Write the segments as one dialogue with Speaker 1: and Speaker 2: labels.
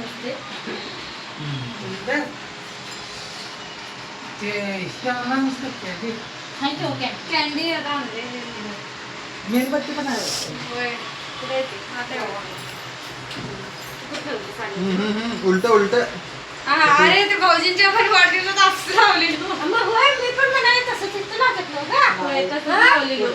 Speaker 1: नसते.
Speaker 2: बरं. ते कॅन्डी
Speaker 1: हाय
Speaker 3: कॅन्डी आता आणले
Speaker 2: मेणबत्ती पण आहे
Speaker 3: होय. कुठे आता?
Speaker 4: उलट उलट.
Speaker 3: हा, अरे ते भाऊजींच्या पण वाढदिवसात असं लावलेलं
Speaker 1: मग होय मी पण म्हणाले तसं तिथं लागत नव्हतं.
Speaker 3: लावलेलं.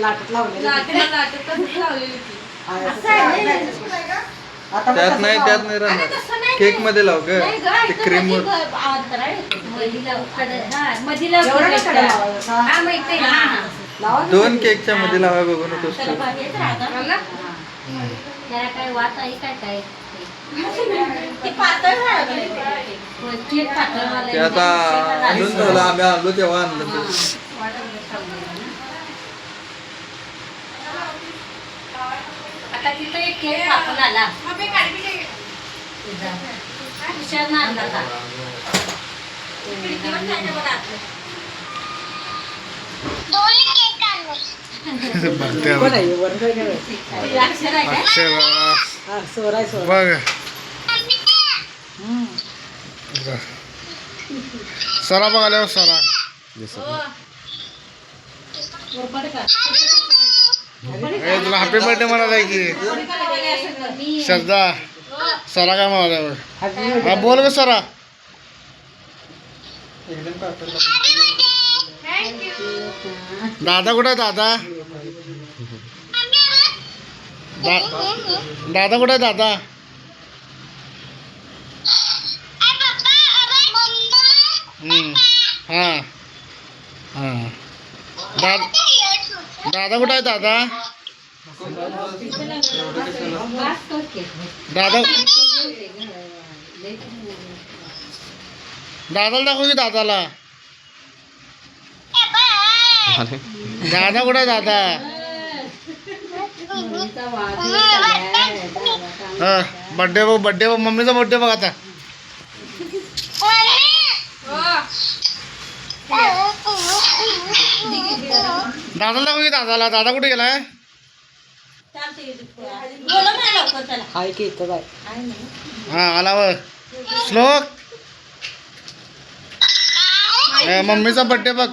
Speaker 2: लाटत लावलेली.
Speaker 3: लाटत लावलेली ती.
Speaker 1: असं? आहे.
Speaker 2: आता मग
Speaker 4: त्यात नाही. त्यात नाही राहणार
Speaker 1: नाही
Speaker 4: केक. मध्ये लाव ग
Speaker 1: नाही ग,
Speaker 4: ते
Speaker 1: इथं
Speaker 4: क्रीम
Speaker 1: मधी ग- अंतराळ येतं. मधीला कडं- हा, मधीला
Speaker 2: एवढं
Speaker 1: कडं-
Speaker 2: कशाला लावायचं?
Speaker 1: हा,
Speaker 2: हा?
Speaker 1: माहिती आहे. हा, हा.
Speaker 2: लावा ना
Speaker 4: दोन
Speaker 2: ते.
Speaker 4: केकच्या मध्ये लावा बघू नकोस
Speaker 1: त्याला
Speaker 4: तू
Speaker 1: भारी येतं रागा.
Speaker 3: मला?
Speaker 1: त्याला काय वात आहे काय काय ते पातळ झालं का ते? होय, केक पातळ वाला
Speaker 4: ते
Speaker 1: आहे.
Speaker 4: आता आणून. ठेवलं आम्ही आणलो तेव्हा आणलं ते
Speaker 1: आता तिथं एक केक कापून आला.
Speaker 3: हा,
Speaker 1: आणला का?
Speaker 2: कोण आहे? वर काय काय?
Speaker 1: अक्षर आहे?
Speaker 2: हा, सोर आहे, सोर.
Speaker 5: बघ.
Speaker 2: हम्म.
Speaker 5: सरा बघाल्या सरा.
Speaker 1: वरपड का?
Speaker 5: तुला हॅपी बर्थडे म्हणाला की. श्रद्धा सरा काय म्हणाला हा बोल ग सरा. दादा कुठे दादा? दादा कुठे दादा. हा. हा. दा- दादा कुठे आहे दादा? दादा दादाला दाखव दादाला. दादा कुठे दादा. हा बड्डे बघ बड्डे बघ, मम्मीचा बड्डे दादाला दाखव की दादाला दादा कुठे गेलाय.
Speaker 2: हाय की इथं बाय?
Speaker 5: हा आला बघ श्लोक ए, मम्मीचा बड्डे बघ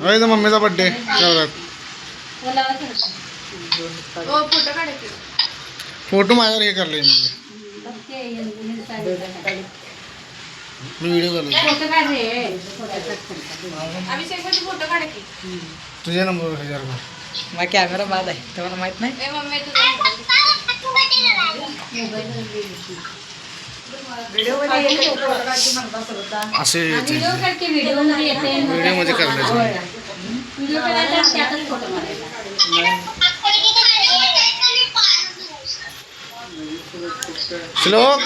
Speaker 5: होय तो मम्मीचा बड्डे
Speaker 1: तर.
Speaker 3: फोटो
Speaker 5: माझ्यावर हे करले मी. मी व्हिडिओ करले
Speaker 1: फोटो काढ रे. फोटो काढ.
Speaker 3: अभिषेकमध्ये फोटो काढा की.
Speaker 5: तुझ्या नंबर ह्याच्यावर बघ.
Speaker 2: मग कॅमेरा बाद आहे तुम्हाला माहीत नाही
Speaker 3: ए, मम्मी, तुझा
Speaker 1: मोबाईलवर गेली.
Speaker 2: व्हिडिओमध्ये येते फोटो काढते म्हणता श्रद्धा.
Speaker 5: असे
Speaker 1: आणि
Speaker 5: येते
Speaker 1: व्हिडिओ काढ की व्हिडिओमध्ये येते.
Speaker 5: व्हिडिओमध्ये करण्याचं
Speaker 1: व्हिडिओ करायचा आणि त्यातच फोटो मारायचा.
Speaker 5: श्लोक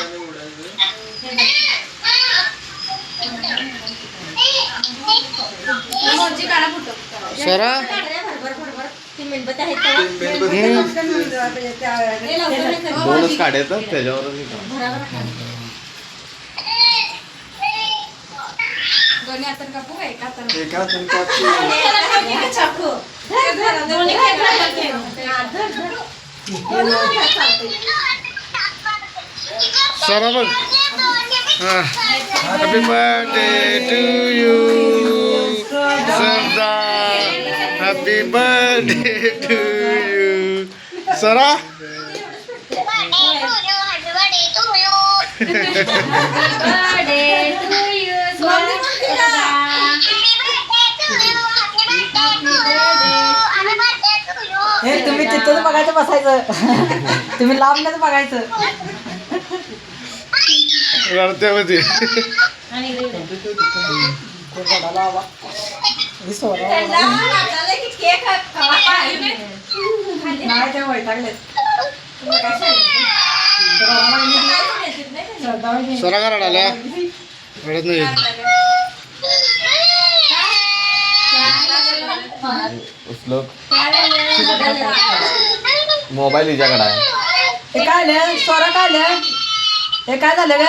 Speaker 3: मोजी काढा फोटो
Speaker 5: स्वरा
Speaker 1: काढ रे, भरभर, भरभर. ती मेणबत्ती आहेत तेव्हा.
Speaker 5: हम्म.
Speaker 1: हे लवकर नाही करत.
Speaker 4: दोनच काढायचं त्याच्यावरच हे काम.
Speaker 1: भराभर काढ.
Speaker 3: दोन्ही हाताने कापू का एका हाताने
Speaker 4: एका हाताने कापते.
Speaker 1: त्याला ठेवली का चाकू? धर, धर, दोन्ही हाताला ठेव. हा, धर, धर. दोन्ही हाताला चालतंय.
Speaker 5: स्वरा बघ. Happy birthday to you Shraddha happy birthday to you Swara
Speaker 1: Birthday to you, Swara.
Speaker 2: हे तुम्ही तिथंच बघायचं बसायचं. तुम्ही लांबनच बघायचं.
Speaker 5: रडत्यामध्ये
Speaker 1: की
Speaker 2: ते.
Speaker 5: स्वरा का रडाल्या रडत नाही?
Speaker 4: मोबाईल हिच्याकडे आहे.
Speaker 2: हे काय आलं सोरा काय आलं हे काय झालं ग?